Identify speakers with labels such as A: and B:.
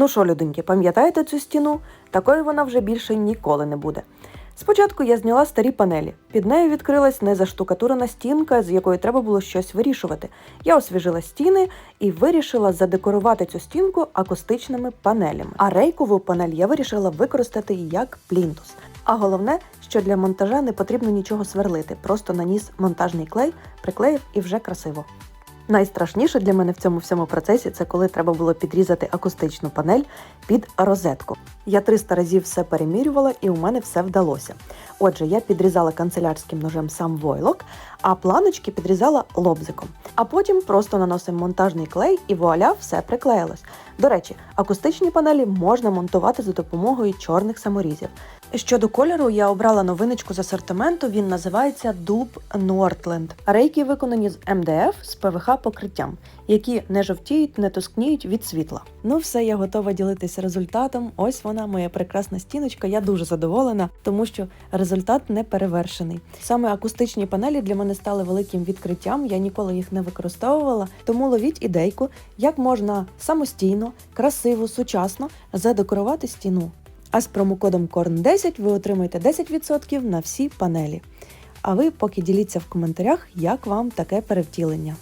A: Ну що, людинки, пам'ятаєте цю стіну? Такою вона вже більше ніколи не буде. Спочатку я зняла старі панелі. Під нею відкрилась незаштукатурена стінка, з якої треба було щось вирішувати. Я освіжила стіни і вирішила задекорувати цю стінку акустичними панелями. А рейкову панель я вирішила використати як плінтус. А головне, що для монтажа не потрібно нічого сверлити, просто наніс монтажний клей, приклеїв і вже красиво. Найстрашніше для мене в цьому всьому процесі це коли треба було підрізати акустичну панель під розетку. Я 300 разів все перемірювала і у мене все вдалося. Отже, я підрізала канцелярським ножем сам войлок, а планочки підрізала лобзиком. А потім просто наносимо монтажний клей і вуаля, все приклеїлось. До речі, акустичні панелі можна монтувати за допомогою чорних саморізів. Щодо кольору, я обрала новиночку з асортименту. Він називається Дуб Нортленд. Рейки виконані з МДФ з ПВХ покриттям, які не жовтіють, не тускніють від світла. Ну все, я готова ділитися результатом. Ось вона, моя прекрасна стіночка. Я дуже задоволена, тому що результат не перевершений. Саме акустичні панелі для мене стали великим відкриттям. Я ніколи їх не використовувала. Тому ловіть ідейку, як можна самостійно, красиво, сучасно задекорувати стіну. А з промокодом CORN10 ви отримаєте 10% на всі панелі. А ви поки діліться в коментарях, як вам таке перевтілення.